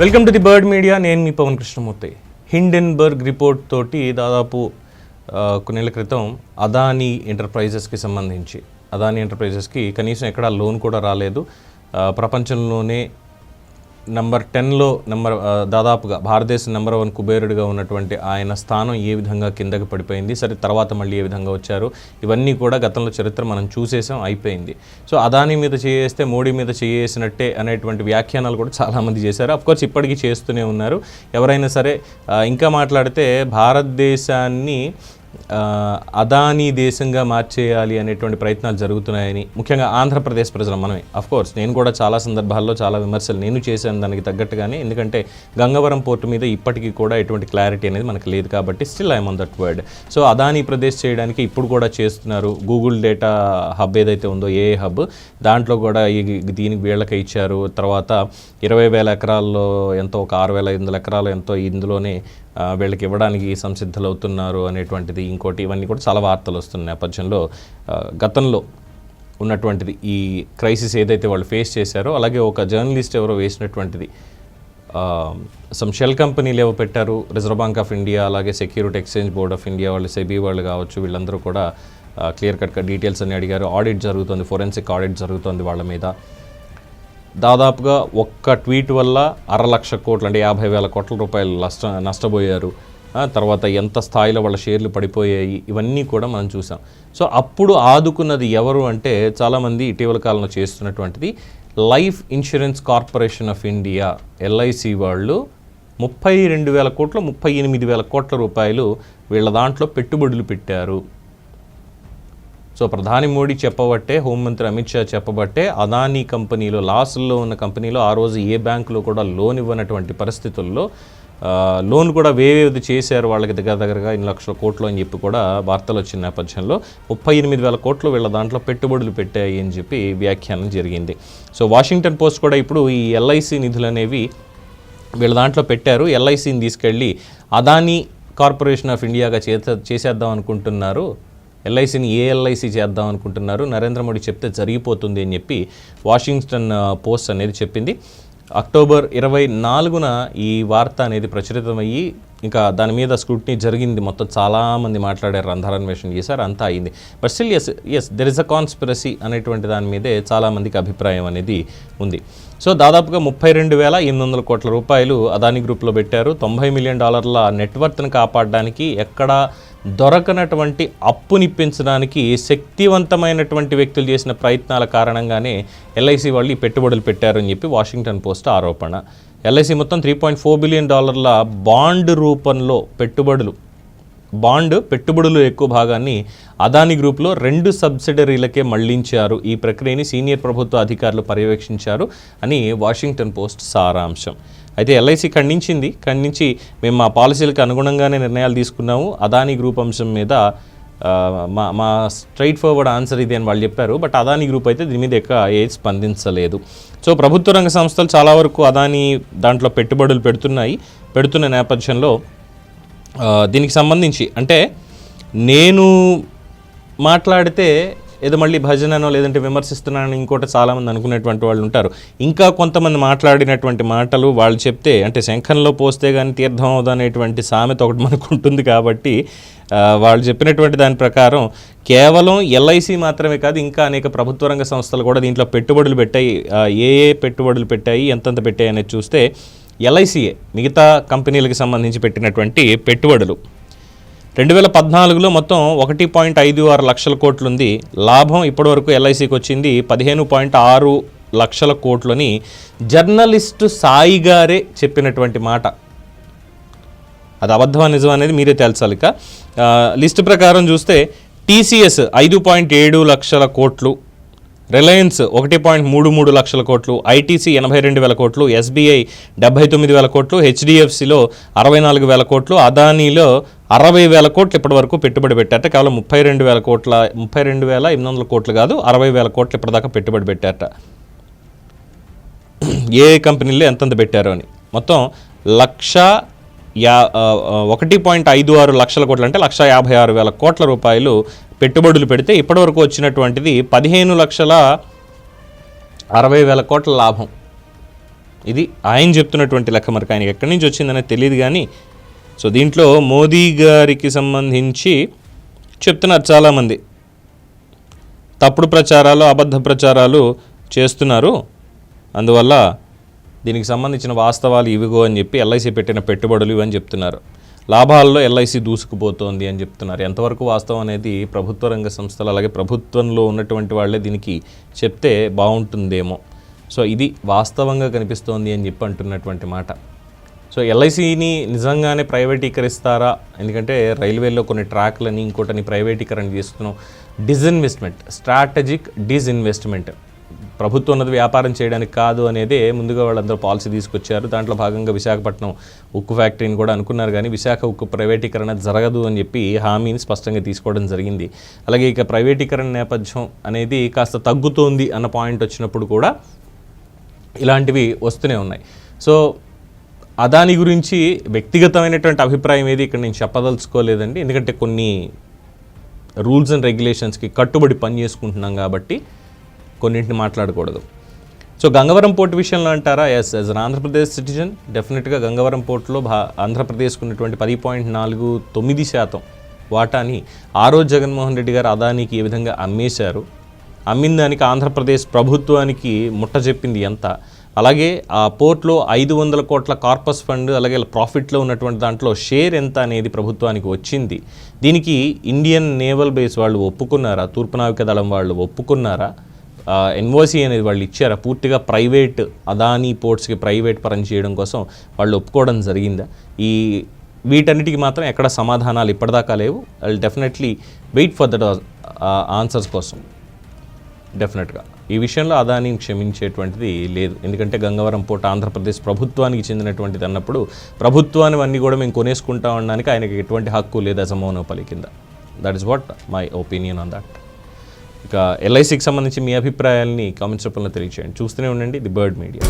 Welcome to the bird media నేను మీ Pavan Krishnamurthy. Hindenburg report తోటి దాదాపు కొన్నేళ్ళ క్రితం అదానీ ఎంటర్ప్రైజెస్కి సంబంధించి అదానీ ఎంటర్ప్రైజెస్కి కనీసం ఎక్కడా లోన్ కూడా రాలేదు. ప్రపంచంలోనే నెంబర్ టెన్లో నెంబర్ దాదాపుగా భారతదేశ నెంబర్ వన్ కుబేరుడిగా ఉన్నటువంటి ఆయన స్థానం ఏ విధంగా కిందకి పడిపోయింది సరే తర్వాత మళ్ళీ ఏ విధంగా వచ్చారు ఇవన్నీ కూడా గతంలో చరిత్ర మనం చూసేసాం అయిపోయింది. సో అదాని మీద చేస్తే మోడీ మీద చేసినట్టే అనేటువంటి వ్యాఖ్యానాలు కూడా చాలామంది చేశారు. అఫ్కోర్స్ ఇప్పటికీ చేస్తూనే ఉన్నారు. ఎవరైనా సరే ఇంకా మాట్లాడితే భారతదేశాన్ని అదానీ దేశంగా మార్చేయాలి అనేటువంటి ప్రయత్నాలు జరుగుతున్నాయని ముఖ్యంగా ఆంధ్రప్రదేశ్ ప్రజలు మనమే. కోర్స్ నేను కూడా చాలా సందర్భాల్లో చాలా విమర్శలు నేను చేశాను దానికి తగ్గట్టుగానే ఎందుకంటే గంగవరం పోర్టు మీద ఇప్పటికీ కూడా ఎటువంటి క్లారిటీ అనేది మనకు లేదు కాబట్టి still I'm on that word so Adani Pradesh చేయడానికి ఇప్పుడు కూడా చేస్తున్నారు గూగుల్ డేటా హబ్ ఏదైతే ఉందో ఏ హబ్ దాంట్లో కూడా ఈ దీనికి వీళ్ళకి ఇచ్చారు. తర్వాత ఇరవై వేల ఎకరాల్లో ఎంతో ఒక ఆరు వేల ఐదు వందల ఎకరాలు ఎంతో ఇందులోనే వీళ్ళకి ఇవ్వడానికి సంసిద్ధులవుతున్నారు అనేటువంటిది ఇంకోటి ఇవన్నీ కూడా చాలా వార్తలు వస్తున్న నేపథ్యంలో గతంలో ఉన్నటువంటిది ఈ క్రైసిస్ ఏదైతే వాళ్ళు ఫేస్ చేశారో అలాగే ఒక జర్నలిస్ట్ ఎవరో వేసినటువంటిది సమ్ షెల్ కంపెనీలు ఏవో పెట్టారు? రిజర్వ్ బ్యాంక్ ఆఫ్ ఇండియా అలాగే security exchange board of India వాళ్ళు సెబీ వాళ్ళు కావచ్చు వీళ్ళందరూ కూడా క్లియర్ కట్గా డీటెయిల్స్ అని అడిగారు. ఆడిట్ జరుగుతుంది ఫోరెన్సిక్ ఆడిట్ జరుగుతుంది వాళ్ళ మీద. దాదాపుగా ఒక్క ట్వీట్ వల్ల అర లక్ష కోట్లు అంటే యాభై వేల కోట్ల రూపాయలు నష్ట నష్టపోయారు. తర్వాత ఎంత స్థాయిలో వాళ్ళ షేర్లు పడిపోయాయి ఇవన్నీ కూడా మనం చూసాం. సో అప్పుడు ఆదుకున్నది ఎవరు అంటే చాలామంది ఇటీవల కాలంలో చేస్తున్నటువంటిది life insurance corporation of India LIC వాళ్ళు ముప్పై రెండు వేల కోట్లు ముప్పై ఎనిమిది వేల కోట్ల రూపాయలు వీళ్ళ దాంట్లో పెట్టుబడులు పెట్టారు. సో ప్రధాని మోడీ చెప్పబట్టే హోంమంత్రి అమిత్ షా చెప్పబట్టే అదానీ కంపెనీలో లాసుల్లో ఉన్న కంపెనీలో ఆ రోజు ఏ బ్యాంకులో కూడా లోన్ ఇవ్వనటువంటి పరిస్థితుల్లో లోన్ కూడా వేవేది చేశారు వాళ్ళకి దగ్గర దగ్గరగా ఇన్ని లక్షల కోట్లు అని చెప్పి కూడా వార్తలు వచ్చిన నేపథ్యంలో ముప్పై ఎనిమిది వేల కోట్లు వీళ్ళ దాంట్లో పెట్టుబడులు పెట్టాయి అని చెప్పి వ్యాఖ్యానం జరిగింది. సో వాషింగ్టన్ పోస్ట్ కూడా ఇప్పుడు ఈ ఎల్ఐసి నిధులు అనేవి వీళ్ళ దాంట్లో పెట్టారు. ఎల్ఐసిని తీసుకెళ్ళి అదానీ కార్పొరేషన్ ఆఫ్ ఇండియాగా చేత చేసేద్దాం అనుకుంటున్నారు. ఎల్ఐసిని ఏ ఎల్ఐసి చేద్దాం అనుకుంటున్నారు. నరేంద్ర మోడీ చెప్తే జరిగిపోతుంది అని చెప్పి వాషింగ్టన్ పోస్ట్ అనేది చెప్పింది. అక్టోబర్ ఇరవై నాలుగున ఈ వార్త అనేది ప్రచురితమయ్యి ఇంకా దాని మీద స్క్రూటినీ జరిగింది. మొత్తం చాలామంది మాట్లాడారు రంధ్రాన్వేషణ చేశారు అంతా అయింది. But still yes yes there is a conspiracy అనేటువంటి దాని మీదే చాలామందికి అభిప్రాయం అనేది ఉంది. సో దాదాపుగా ముప్పై రెండు వేల ఎనిమిది వందల కోట్ల రూపాయలు అదాని గ్రూప్లో పెట్టారు. తొంభై మిలియన్ డాలర్ల నెట్వర్త్ను కాపాడడానికి ఎక్కడా దొరకనటువంటి అప్పునిప్పించడానికి శక్తివంతమైనటువంటి వ్యక్తులు చేసిన ప్రయత్నాల కారణంగానే ఎల్ఐసి వాళ్ళు ఈ పెట్టుబడులు పెట్టారని చెప్పి వాషింగ్టన్ పోస్ట్ ఆరోపణ. ఎల్ఐసి మొత్తం త్రీ పాయింట్ ఫోర్ బిలియన్ డాలర్ల బాండ్ రూపంలో పెట్టుబడులు బాండ్ పెట్టుబడులు ఎక్కువ భాగాన్ని అదాని గ్రూప్లో రెండు సబ్సిడరీలకే మళ్ళించారు. ఈ ప్రక్రియని సీనియర్ ప్రభుత్వ అధికారులు పర్యవేక్షించారు అని వాషింగ్టన్ పోస్ట్ సారాంశం. అయితే ఎల్ఐసి ఖండించింది. ఖండించి మేము మా పాలసీలకు అనుగుణంగానే నిర్ణయాలు తీసుకున్నాము. అదాని గ్రూప్ అంశం మీద మా మా స్ట్రైట్ ఫార్వర్డ్ ఆన్సర్ ఇది అని వాళ్ళు చెప్పారు. బట్ అదాని గ్రూప్ అయితే దీని మీద ఎక్కువ ఏ స్పందించలేదు. సో ప్రభుత్వ రంగ సంస్థలు చాలా వరకు అదాని దాంట్లో పెట్టుబడులు పెడుతున్నాయి. పెడుతున్న నేపథ్యంలో దీనికి సంబంధించి అంటే నేను మాట్లాడితే ఏదో మళ్ళీ భజననో లేదంటే విమర్శిస్తున్నానని ఇంకోటి చాలామంది అనుకునేటువంటి వాళ్ళు ఉంటారు. ఇంకా కొంతమంది మాట్లాడినటువంటి మాటలు వాళ్ళు చెప్తే అంటే శంఖంలో పోస్తే కానీ తీర్థం అవుదా సామెత ఒకటి మనకు ఉంటుంది కాబట్టి వాళ్ళు చెప్పినటువంటి దాని ప్రకారం కేవలం ఎల్ఐసి మాత్రమే కాదు ఇంకా అనేక ప్రభుత్వ రంగ సంస్థలు కూడా దీంట్లో పెట్టుబడులు పెట్టాయి. ఏ ఏ పెట్టుబడులు పెట్టాయి ఎంతెంత పెట్టాయి అనేది చూస్తే ఎల్ఐసిఏ మిగతా కంపెనీలకు సంబంధించి పెట్టినటువంటి పెట్టుబడులు. రెండు వేల పద్నాలుగులో మొత్తం ఒకటి పాయింట్ ఐదు ఆరు లక్షల కోట్లుంది. లాభం ఇప్పటివరకు ఎల్ఐసికి వచ్చింది. పదిహేను పాయింట్ ఆరు లక్షల కోట్లని జర్నలిస్టు సాయి గారే చెప్పినటువంటి మాట. అది అబద్ధమా నిజం అనేది మీరే తేల్చాలి ఇక. లిస్టు ప్రకారం చూస్తే టీసీఎస్ ఐదు పాయింట్ ఏడు లక్షల కోట్లు రిలయన్స్ ఒకటి పాయింట్ మూడు మూడు లక్షల కోట్లు ఐటీసీ ఎనభై రెండు వేల కోట్లు ఎస్బీఐ డెబ్బై తొమ్మిది వేల కోట్లు హెచ్డిఎఫ్సిలో అరవై నాలుగు వేల కోట్లు అదానీలో అరవై వేల కోట్లు ఇప్పటివరకు పెట్టుబడి పెట్టారట. కేవలం ముప్పై రెండు వేల కోట్ల ముప్పై రెండు వేల ఎనిమిది వందల కోట్లు కాదు అరవై వేల కోట్లు ఇప్పటిదాకా పెట్టుబడి పెట్టారట. ఏ కంపెనీలు ఎంతంత పెట్టారు అని. మొత్తం లక్ష యా ఒకటి పాయింట్ ఐదు ఆరు లక్షల కోట్లు అంటే లక్ష యాభై ఆరు వేల కోట్ల రూపాయలు పెట్టుబడులు పెడితే ఇప్పటివరకు వచ్చినటువంటిది పదిహేను లక్షల అరవై వేల కోట్ల లాభం. ఇది ఆయన చెప్తున్నటువంటి లెక్క మనకు ఆయనకి ఎక్కడి నుంచి వచ్చిందనేది తెలియదు కానీ సో దీంట్లో మోదీ గారికి సంబంధించి చెప్తున్నారు చాలామంది. తప్పుడు ప్రచారాలు అబద్ధ ప్రచారాలు చేస్తున్నారు. అందువల్ల దీనికి సంబంధించిన వాస్తవాలు ఇవిగో అని చెప్పి ఎల్ఐసి పెట్టిన పెట్టుబడులు ఇవని చెప్తున్నారు. లాభాల్లో ఎల్ఐసి దూసుకుపోతోంది అని చెప్తున్నారు. ఎంతవరకు వాస్తవం అనేది ప్రభుత్వ రంగ సంస్థలు అలాగే ప్రభుత్వంలో ఉన్నటువంటి వాళ్ళే దీనికి చెప్తే బాగుంటుందేమో. సో ఇది వాస్తవంగా కనిపిస్తోంది అని చెప్పి అంటున్నటువంటి మాట. సో ఎల్ఐసిని నిజంగానే ప్రైవేటీకరిస్తారా? ఎందుకంటే రైల్వేలో కొన్ని ట్రాక్లని ఇంకోటని ప్రైవేటీకరణ చేస్తున్నాం. డిజిన్వెస్ట్మెంట్ స్ట్రాటజిక్ డిజిన్వెస్ట్మెంట్ ప్రభుత్వం ఉన్నది వ్యాపారం చేయడానికి కాదు అనేదే ముందుగా వాళ్ళందరూ పాలసీ తీసుకొచ్చారు. దాంట్లో భాగంగా విశాఖపట్నం ఉక్కు ఫ్యాక్టరీని కూడా అనుకున్నారు కానీ విశాఖ ఉక్కు ప్రైవేటీకరణ జరగదు అని చెప్పి హామీని స్పష్టంగా తీసుకోవడం జరిగింది. అలాగే ఇక ప్రైవేటీకరణ నేపథ్యం అనేది కాస్త తగ్గుతోంది అన్న పాయింట్ వచ్చినప్పుడు కూడా ఇలాంటివి వస్తూనే ఉన్నాయి. సో అదాని గురించి వ్యక్తిగతమైనటువంటి అభిప్రాయం ఏది ఇక్కడ నేను చెప్పదలుచుకోలేదండి. ఎందుకంటే కొన్ని రూల్స్ అండ్ రెగ్యులేషన్స్కి కట్టుబడి పని చేసుకుంటున్నాం కాబట్టి కొన్నింటిని మాట్లాడకూడదు. సో గంగవరం పోర్టు విషయంలో అంటారా? Yes as an Andhra Pradesh citizen డెఫినెట్గా గంగవరం పోర్టులో భా ఆంధ్రప్రదేశ్కు ఉన్నటువంటి పది పాయింట్ నాలుగు తొమ్మిది శాతం వాటాని ఆ రోజు జగన్మోహన్ రెడ్డి గారు అదానికి ఏ విధంగా అమ్మేశారు? అమ్మిన దానికి ఆంధ్రప్రదేశ్ ప్రభుత్వానికి ముట్ట చెప్పింది ఎంత? అలాగే ఆ పోర్ట్లో ఐదు వందల కోట్ల కార్పస్ ఫండ్ అలాగే ప్రాఫిట్లో ఉన్నటువంటి దాంట్లో షేర్ ఎంత అనేది ప్రభుత్వానికి వచ్చింది. దీనికి ఇండియన్ నేవల్ బేస్ వాళ్ళు ఒప్పుకున్నారా? తూర్పు నావిక దళం వాళ్ళు ఒప్పుకున్నారా? ఎన్ఓసి అనేది వాళ్ళు ఇచ్చారా. పూర్తిగా ప్రైవేట్ అదానీ పోర్ట్స్కి ప్రైవేట్ పరం చేయడం కోసం వాళ్ళు ఒప్పుకోవడం జరిగిందా. ఈ వీటన్నిటికి మాత్రం ఎక్కడ సమాధానాలు ఇప్పటిదాకా లేవు. వాళ్ళు definitely wait for that answers కోసం. డెఫినెట్గా ఈ విషయంలో అదాని క్షమించేటువంటిది లేదు. ఎందుకంటే గంగవరం పోర్ట్ ఆంధ్రప్రదేశ్ ప్రభుత్వానికి చెందినటువంటిది అన్నప్పుడు ప్రభుత్వాన్ని అన్నీ కూడా మేము కొనేసుకుంటా అనడానికి ఆయనకి ఎటువంటి హక్కు లేదు అస మౌనోపలి కింద. That is what my opinion on that ఇక ఎల్ఐసికి సంబంధించి మీ అభిప్రాయాల్ని కామెంట్స్ రూపంలో తెలియచేయండి. చూస్తూనే ఉండండి ది బర్డ్ మీడియా.